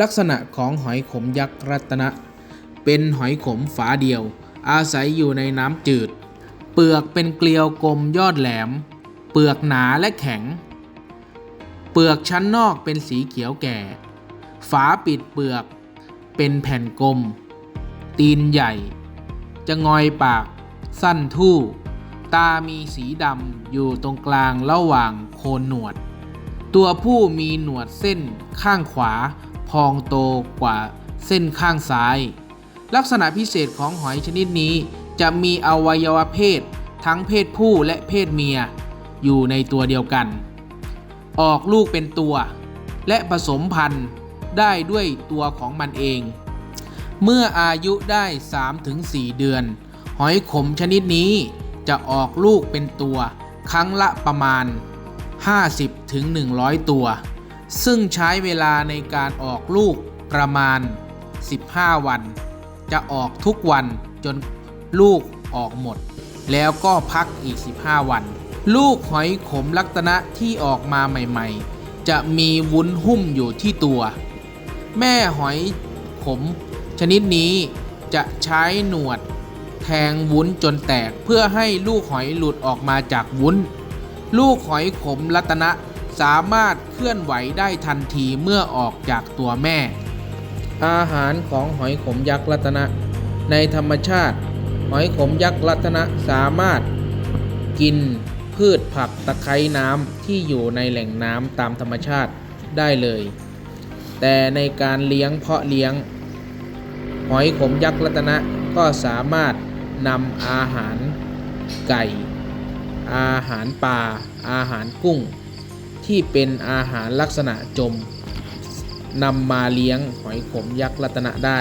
ลักษณะของหอยขมยักษ์รัตนะ เป็นหอยขมฝาเดียว อาศัยอยู่ในน้ำจืด เปลือกเป็นเกลียวกลมยอดแหลม เปลือกหนาและแข็ง เปลือกชั้นนอกเป็นสีเขียวแก่ ฝาปิดเปลือกเป็นแผ่นกลม ตีนใหญ่ จะงอยปาก สั้นทู่ ตามีสีดำอยู่ตรงกลางระหว่างโคนหนวด ตัวผู้มีหนวดเส้นข้างขวา พองโตกว่าเส้นข้างซ้าย ลักษณะพิเศษของหอยชนิดนี้ จะมีอวัยวะเพศ ทั้งเพศผู้และเพศเมีย อยู่ในตัวเดียวกัน ออกลูกเป็นตัว และผสมพันธุ์ได้ด้วยตัวของมันเอง เมื่ออายุได้ 3-4 เดือน หอยขมชนิดนี้จะออกลูกเป็นตัว ครั้งละประมาณ 50-100 ตัว ซึ่งใช้เวลาในการออกลูกประมาณ 15 วัน จะออกทุกวันจนลูกออกหมด แล้วก็พักอีก 15 วัน ลูกหอยขมลักษณะที่ออกมาใหม่ๆ จะมีวุ้นหุ้มอยู่ที่ตัว แม่หอยขม ชนิดนี้จะใช้หนวด แทงวุ้นจนแตกเพื่อให้ลูกหอยหลุดออกมาจากวุ้น ลูกหอยขมรัตนะ สามารถเคลื่อนไหวได้ทันทีเมื่อออกจากตัวแม่ อาหารของหอยขมยักษ์รัตนะ ในธรรมชาติ หอยขมยักษ์รัตนะสามารถ กินพืชผักตะไคร้น้ำที่อยู่ในแหล่งน้ำตามธรรมชาติได้เลย แต่ในการเลี้ยงเพาะเลี้ยง หอยขมยักษ์รัตนะก็สามารถนำอาหารไก่ อาหารปลา อาหารกุ้ง ที่เป็นอาหารลักษณะจมนำมาเลี้ยงหอยขมยักษ์รัตนะได้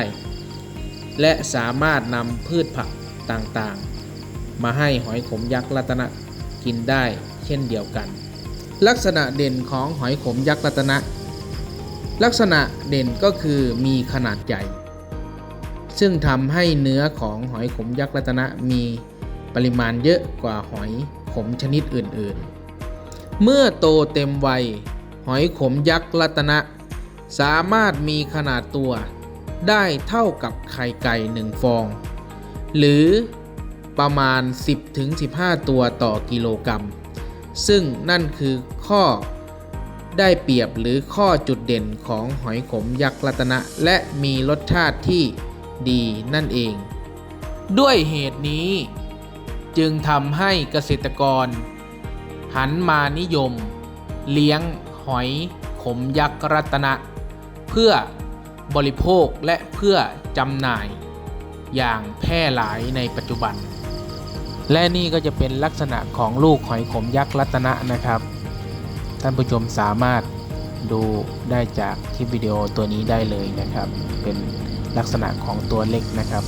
และสามารถนำพืชผักต่างๆ มาให้หอยขมยักษ์รัตนะกินได้เช่นเดียวกัน ลักษณะเด่นของหอยขมยักษ์รัตนะ ลักษณะเด่นก็คือมีขนาดใหญ่ ซึ่งทำให้เนื้อของหอยขมยักษ์รัตนะมีปริมาณเยอะกว่าหอยขมชนิดอื่นๆ เมื่อโตเต็มวัย หอยขมยักษ์รัตนะ สามารถมีขนาดตัว ได้เท่ากับไข่ไก่หนึ่งฟอง หรือประมาณ 10-15 ตัวต่อกิโลกรัม ซึ่งนั่นคือข้อได้เปรียบหรือข้อจุดเด่นของหอยขมยักษ์รัตนะ และมีรสชาติที่ดีนั่นเอง ด้วยเหตุนี้ จึงทำให้เกษตรกร หันมานิยม เลี้ยงหอยขมยักษ์รัตนะ เพื่อบริโภคและเพื่อจำหน่าย อย่างแพร่หลายในปัจจุบัน และนี่ก็จะเป็นลักษณะของลูกหอยขมยักษ์รัตนะนะครับ ท่านผู้ชมสามารถดูได้จากคลิปวิดีโอตัวนี้ได้เลยนะครับ เป็นลักษณะของตัวเล็กนะครับ